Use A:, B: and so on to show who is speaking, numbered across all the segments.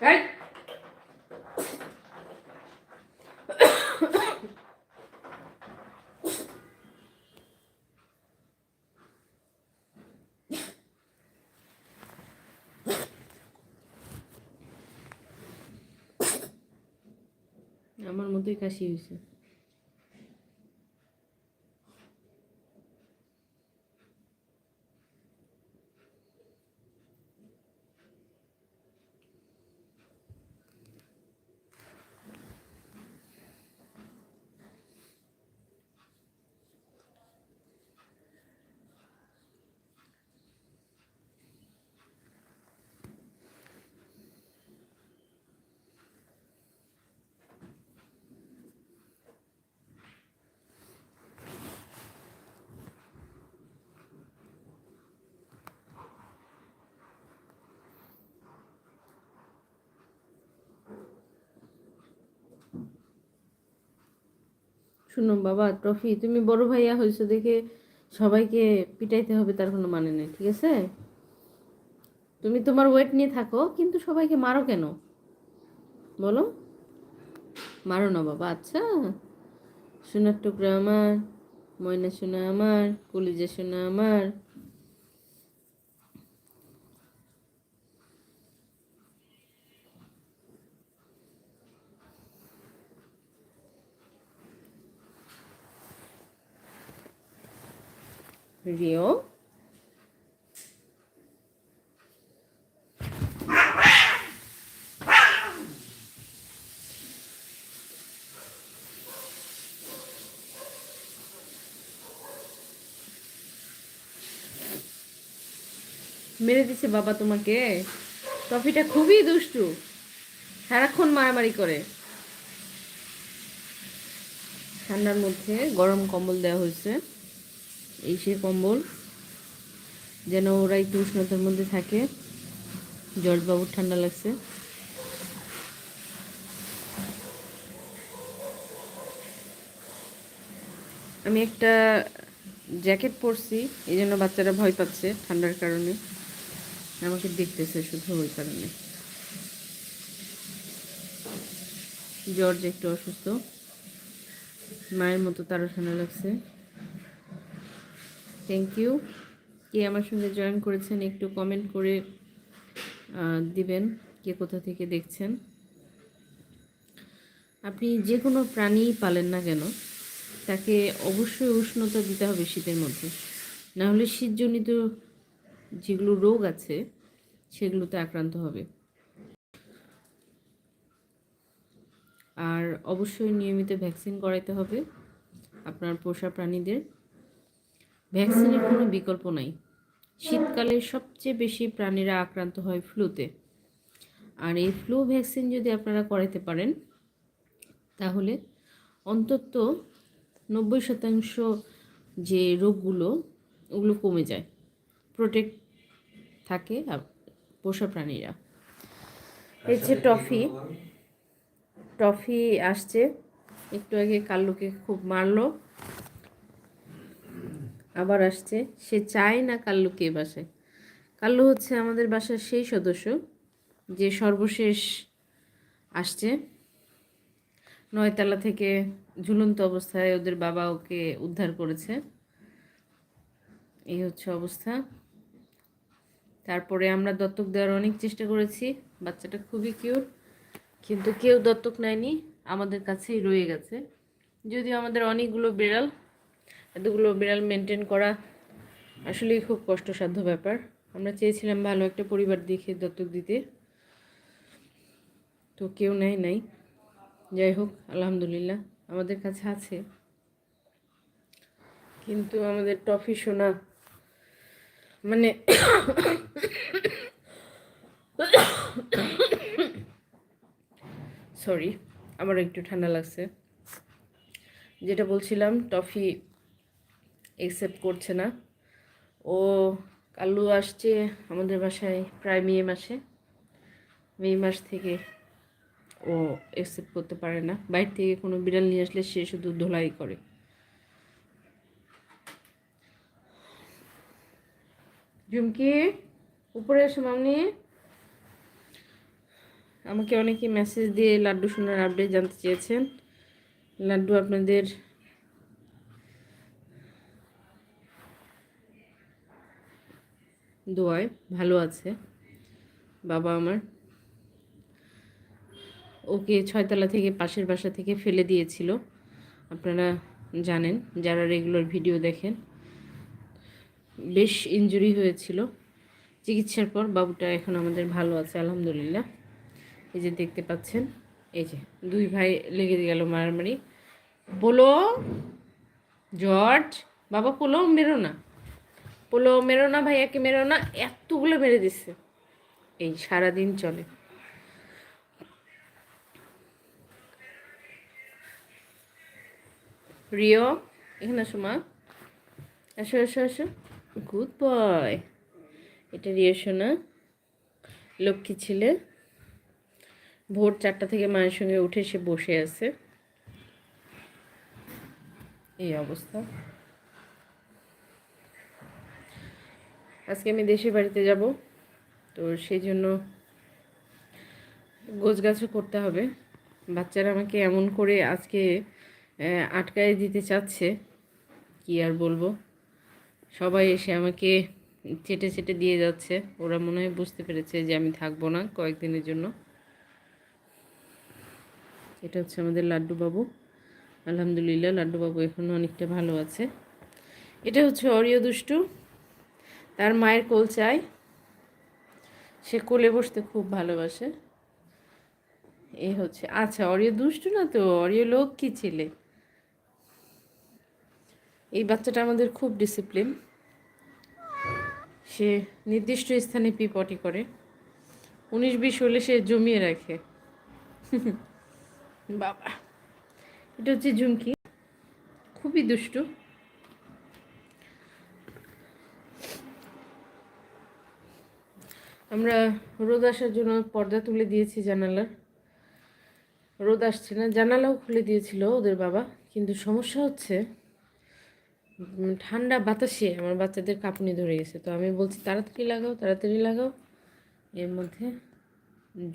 A: এই! আমার মতোই কাশি হয়েছে শুনো বাবা ট্রফি তুমি বড় ভাইয়া হয়েছো দেখে সবাইকে পিটাইতে হবে, তার কোনো মানে নেই, ঠিক আছে? তুমি তোমার ওয়েট নিয়ে থাকো, কিন্তু সবাইকে মারো কেন? বলো। মারো না বাবা আচ্ছা? সোনার টুকরা আমার, ময়না সোনা আমার, কলিজা সোনা আমার রিও মেরে দিছে বাবা তোমাকে। টফিটা খুবই দুষ্টু। সারাক্ষণ মারামারি করে। ঠান্ডার মধ্যে গরম কম্বল দেওয়া হয়েছে। এই সে কম্বল, যেন ওরা একটু উষ্ণতার মধ্যে থাকে। জর্জবাবুর ঠান্ডা লাগছে। আমি একটা জ্যাকেট পরছি, এই জন্য বাচ্চারা ভয় পাচ্ছে ঠান্ডার কারণে। আমাকে দেখতেছে শুধু ওই কারণে। জর্জ একটু অসুস্থ। মায়ের মতো তারও ঠান্ডা লাগছে। থ্যাংক ইউ কে আমার সঙ্গে জয়েন করেছেন একটু কমেন্ট করে দিবেন কে কোথা থেকে দেখছেন। আপনি যে কোনো প্রাণী পালেন না কেন, তাকে অবশ্যই উষ্ণতা দিতে হবে শীতের মধ্যে। না হলে শীতজনিত যেগুলো রোগ আছে, সেগুলোতে আক্রান্ত হবে। আর অবশ্যই নিয়মিত ভ্যাকসিন করাইতে হবে আপনার পোষা প্রাণীদের। ভ্যাকসিনের কোনো বিকল্প নাই। শীতকালে সবচেয়ে বেশি প্রাণীরা আক্রান্ত হয় ফ্লুতে। আর এই ফ্লু ভ্যাকসিন যদি আপনারা করাইতে পারেন, তাহলে অন্তত নব্বই শতাংশ যে রোগগুলো, ওগুলো কমে যায়। প্রোটেক্ট থাকে পোষা প্রাণীরা। এই যে টফি টফি আসছে। একটু আগে কাল্লুকে খুব মারলো। আবার আসছে, সে চায় না কাল্লুকে বাসায়। কাল্লু হচ্ছে আমাদের বাসার সেই সদস্য যে সর্বশেষ আসছে। নয়তলা থেকে ঝুলন্ত অবস্থায় ওদের বাবা ওকে উদ্ধার করেছে। এই হচ্ছে অবস্থা। তারপরে আমরা দত্তক দেওয়ার অনেক চেষ্টা করেছি। বাচ্চাটা খুবই কিউট, কিন্তু কেউ দত্তক নেয়নি, আমাদের কাছেই রয়ে গেছে। যদিও আমাদের অনেকগুলো বিড়াল এতগুলো বিড়াল মেনটেন করা আসলেই খুব কষ্টসাধ্য ব্যাপার। আমরা চেয়েছিলাম ভালো একটা পরিবার দেখে দত্তক দিতে। তো কেউ নেয় নাই। যাই হোক, আলহামদুলিল্লাহ, আমাদের কাছে আছে। কিন্তু আমাদের টফি সোনা মানে সরি আমার একটু ঠান্ডা লাগছে। যেটা বলছিলাম, টফি একসেপ্ট করছে না। ও কাল্লু আসছে আমাদের বাসায় প্রায় মে মাসে। মে মাস থেকে ও একসেপ্ট করতে পারে না। বাইরে থেকে কোনো বিড়াল নিয়ে আসলে সে শুধু ধোলাই করে। ঝুমকি, উপরে এসো মামনি। আমাকে অনেকে মেসেজ দিয়ে লাড্ডু শোনার আপডেট জানতে চেয়েছেন। লাড্ডু আপনাদের দোয়ায় ভালো আছে। বাবা আমার ওকে ছয়তলা থেকে পাশের বাসা থেকে ফেলে দিয়েছিল। আপনারা জানেন, যারা রেগুলার ভিডিও দেখেন, বেশ ইনজুরি হয়েছিল। চিকিৎসার পর বাবুটা এখন আমাদের ভালো আছে, আলহামদুলিল্লাহ। এই যে দেখতে পাচ্ছেন, এই যে দুই ভাই লেগে গেল মারামারি। বলো, জর্জ, বাবা পোলো মেরো না। পোলো মেরো না ভাইয়াকে মেরো না। এতগুলো মেরে দিচ্ছে এই সারাদিন চলে। রিও, এখানে আসো মা। আসো আসো আসো। Good boy. এটা রিও সোনা লক্ষ্মী ছেলে। ভোর চারটা থেকে মায়ের সঙ্গে উঠে সে বসে আছে। এই অবস্থা। আজকে আমি দেশের বাড়িতে যাব। তো সেই জন্য গোছগাছও করতে হবে। বাচ্চারা আমাকে এমন করে আজকে আটকায় দিতে চাচ্ছে। কি আর বলব? সবাই এসে আমাকে চেটে চেটে দিয়ে যাচ্ছে। ওরা মনে হয় বুঝতে পেরেছে যে আমি থাকব না কয়েকদিনের জন্য। এটা হচ্ছে আমাদের লাড্ডু বাবু আলহামদুলিল্লাহ লাড্ডু বাবু এখন অনেকটা ভালো আছে। এটা হচ্ছে অরিয় দুষ্টু তার মায়ের কোল চায় সে কোলে বসতে খুব ভালোবাসে। এই হচ্ছে আচ্ছা অরিয় দুষ্টু না তো? অরিয় লোক কি ছেলে? এই বাচ্চাটা আমাদের খুব ডিসিপ্লিন সে নির্দিষ্ট স্থানে পিপটি করে। উনিশ বিশ হলে সে জমিয়ে রাখে। বাবা, এটা হচ্ছে ঝুমকি। খুবই দুষ্টু। আমরা রোদ আসার জন্য পর্দা তুলে দিয়েছি জানালার। রোদ আসছে না, জানালাও খুলে দিয়েছিল ওদের বাবা। কিন্তু সমস্যা হচ্ছে ঠান্ডা বাতাসে আমার বাচ্চাদের কাঁপুনি ধরে গেছে। তো আমি বলছি, তাড়াতাড়ি লাগাও তাড়াতাড়ি লাগাও। এর মধ্যে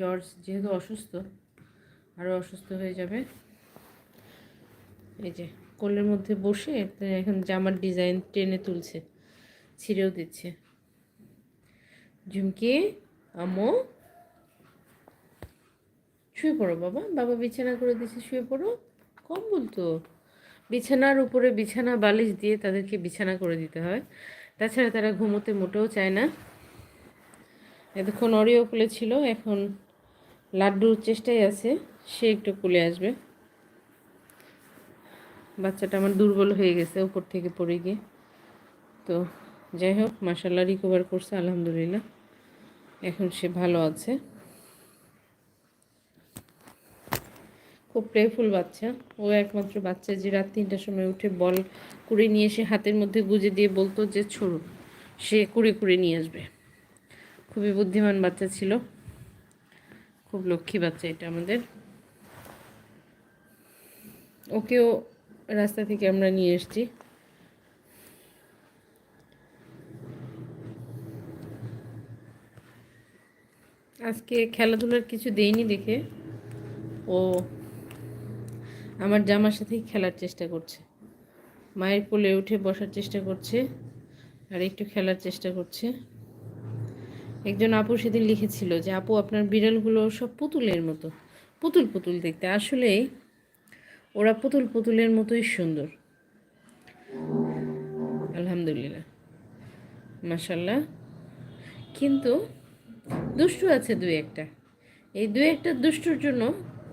A: জর্জ যেহেতু অসুস্থ আরও অসুস্থ হয়ে যাবে। এই যে কোলের মধ্যে বসে, এখন জামার ডিজাইন টেনে তুলছে, ছিঁড়েও দিচ্ছে। ঝুমকি, আমো। শুয়ে পড়ো বাবা বাবা বিছানা করে দিচ্ছে শুয়ে পড়ো। কম বলতো বিছানার উপরে বিছানা বালিশ দিয়ে তাদেরকে বিছানা করে দিতে হয়। তাছাড়া তারা ঘুমোতে মোটেও চায় না। এতক্ষণ অরিও কুলে ছিল, এখন লাড্ডুর চেষ্টায় আছে, সে একটু কুলে আসবে। বাচ্চাটা আমার দুর্বল হয়ে গেছে, উপর থেকে পড়ে গিয়ে। তো যাই হোক মাসাল্লাহ রিকভার করছে, আলহামদুলিল্লাহ। এখন সে ভালো আছে। খুব প্লেফুল বাচ্চা। ও একমাত্র বাচ্চা যে রাত তিনটার সময় উঠে বল কুড়ে নিয়ে এসে হাতের মধ্যে গুজে দিয়ে বলতো যে, ছোড়ো। সে কুড়ে কুড়ে নিয়ে আসবে। খুবই বুদ্ধিমান বাচ্চা ছিল। খুব লক্ষ্মী বাচ্চা এটা আমাদের। ওকেও রাস্তা থেকে আমরা নিয়ে এসেছি। আজকে খেলাধুলার কিছু দেইনি দেখে। ও আমার জামার সাথেই খেলার চেষ্টা করছে। মায়ের কোলে উঠে বসার চেষ্টা করছে আর একটু খেলার চেষ্টা করছে। একজন আপু সেদিন লিখেছিল যে, আপু, আপনার বিড়ালগুলো সব পুতুলের মতো। পুতুল পুতুল দেখতে। আসলেই ওরা পুতুল পুতুলের মতোই সুন্দর। আলহামদুলিল্লাহ। মাসাল্লাহ কিন্তু দুষ্টু আছে দুই একটা। এই দুই একটা দুষ্টুর জন্য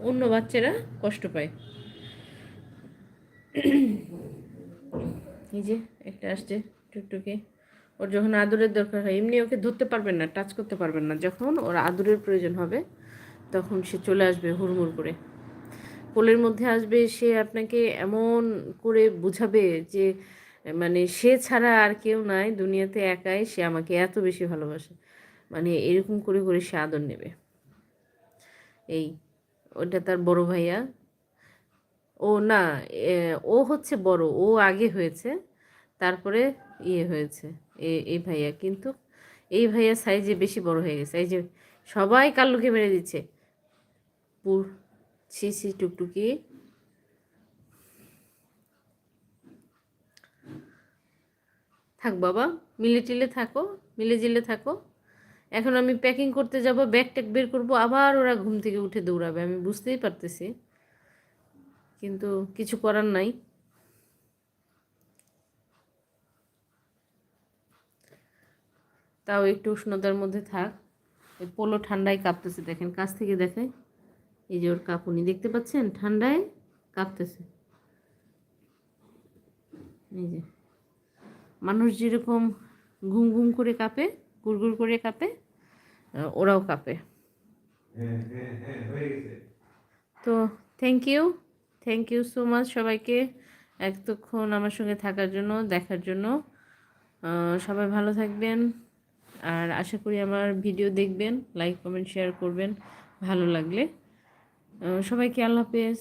A: অন্য বাচ্চারা কষ্ট পায়। এই যে একটা আসছে টুকটুকে। ওর যখন আদরের দরকার হয়, এমনি ওকে ধরতে পারবেন না টাচ করতে পারবেন না। যখন ওর আদরের প্রয়োজন হবে, তখন সে চলে আসবে হুড়মুড় করে। কোলের মধ্যে আসবে, সে আপনাকে এমন করে বুঝাবে যে মানে সে ছাড়া আর কেউ নাই, দুনিয়াতে একাই সে আমাকে এত বেশি ভালোবাসে। মানে এরকম করে করে সে আদর নেবে। এই, ওটা তার বড় ভাইয়া। ও না ও হচ্ছে বড়, ও আগে হয়েছে, তারপরে ইয়ে হয়েছে এই ভাইয়া। কিন্তু এই ভাইয়া সাইজে বেশি বড় হয়ে গেছে। এই যে সবাই কাল্লুকে মেরে দিচ্ছে? অপুর ছিসি টুকটুকি। থাক বাবা মিলে টিলে থাকো মিলে জিলে থাকো। এখন আমি প্যাকিং করতে যাব ব্যাগ ট্যাগ বের করব, আবার ওরা ঘুম থেকে উঠে দৌড়াবে, আমি বুঝতেই পারতেছি। কিন্তু কিছু করার নাই। তাও একটু উষ্ণতার মধ্যে থাক। ওই পোলো ঠান্ডায় কাঁপতেছে, দেখেন কাছ থেকে দেখে। এই যে ওর কাঁপুনি, দেখতে পাচ্ছেন? ঠান্ডায় কাঁপতেছে। এই যে, মানুষ যেরকম ঘুম ঘুম করে কাঁপে গুড়গুড় করে কাঁপে ওরাও কাঁপে। তো thank you thank you so much সবাইকে এতক্ষণ আমার সঙ্গে থাকার জন্য, দেখার জন্য। সবাই ভালো থাকবেন আর আশা করি আমার ভিডিও দেখবেন লাইক কমেন্ট শেয়ার করবেন, ভালো লাগলে। সবাইকে আল্লাহ হাফেজ।